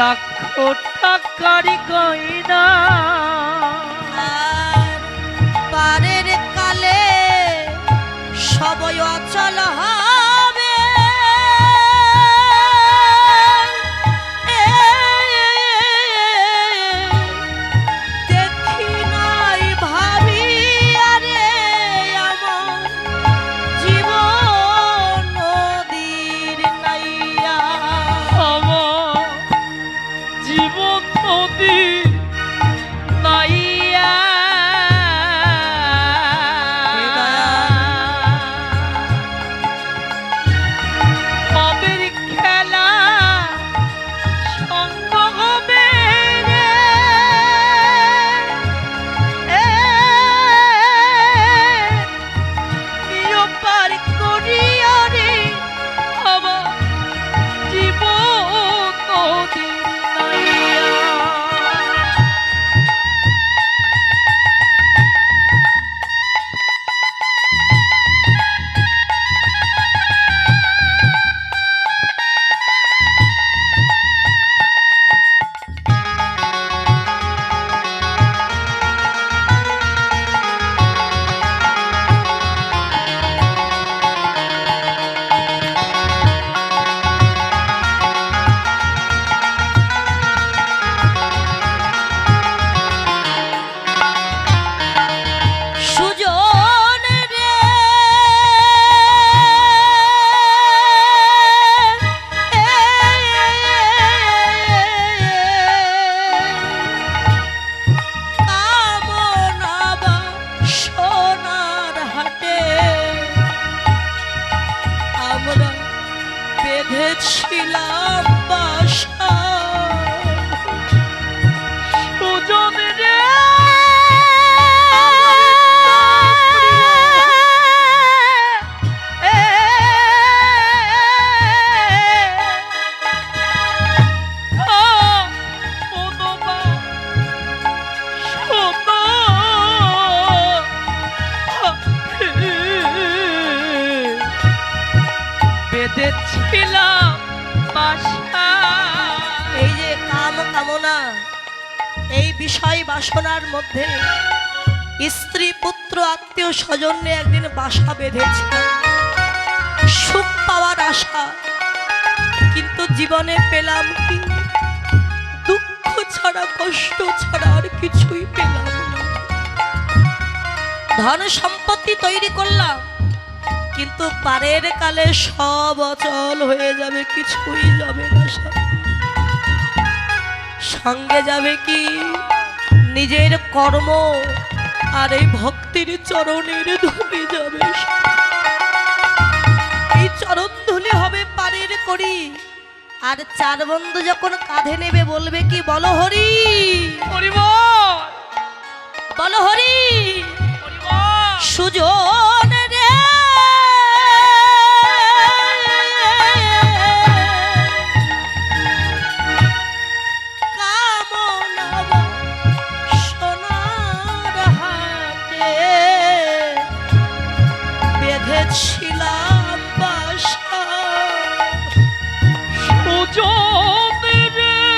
লাখ টাকার গয়না दी বেঁধেছিলাম বাসা বাসা। এই যে কাম কামনা, এই বিষয় বাসনার মধ্যে স্ত্রী, পুত্র, আত্মীয় স্বজনে একদিন বাসা বেঁধেছিল সুখ পাওয়ার আশা, কিন্তু জীবনে পেলাম কি? দুঃখ ছাড়া, কষ্ট ছাড়া আর কিছুই পেলাম ধন সম্পত্তি তৈরি করলাম কিন্তু পারের কালে সব অচল হয়ে যাবে কিছুই যাবে না সঙ্গে যাবে কি? নিজের কর্ম আর এই ভক্তির চরণের ধুলি যাবে এই চরণ ধুলি হবে পারের করি আর চার বন্ধু যখন কাঁধে নেবে বলবে কি বলো হরি। পরিবার বলো। হরি। পরিবার বেঁধেছিলাম বাসা সুজন রে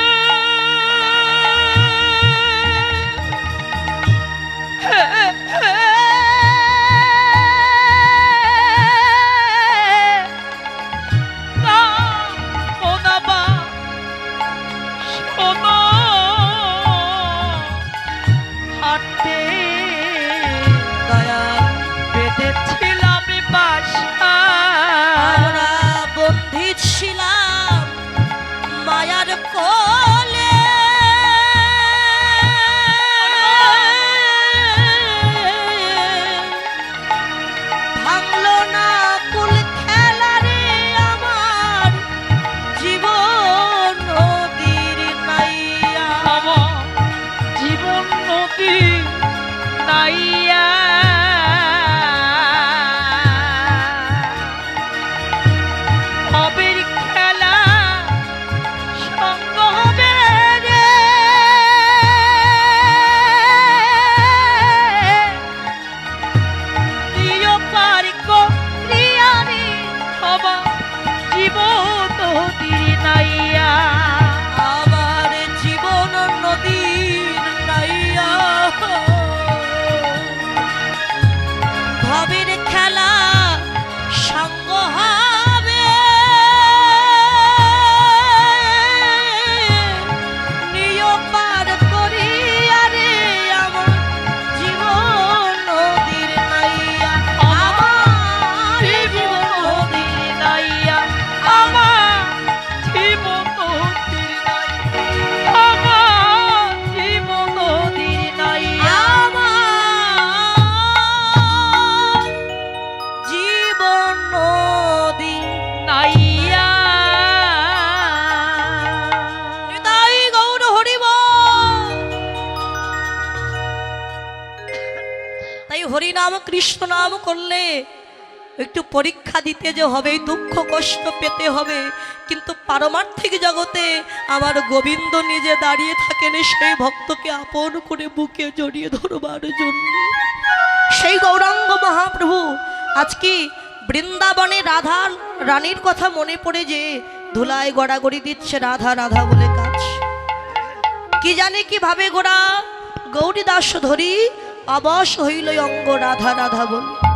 তাই হরিনাম কৃষ্ণ নাম করলে একটু পরীক্ষা দিতে যে হবে, দুঃখ কষ্ট পেতে হবে। কিন্তু পারমার্থিক জগতে আমার গোবিন্দ নিজে দাঁড়িয়ে থাকেন সেই ভক্তকে আপন করে বুকে জড়িয়ে ধরবার জন্য। সেই গৌরাঙ্গ মহাপ্রভু আজকে বৃন্দাবনে রাধা রানীর কথা মনে পড়ে যে ধুলায় গড়াগড়ি দিচ্ছে রাধা রাধা বলে কাজ? কি জানে কি ভাবে গোড়া গৌরী দাস ধরি অবশ হইল অঙ্গ রাধা রাধা বলে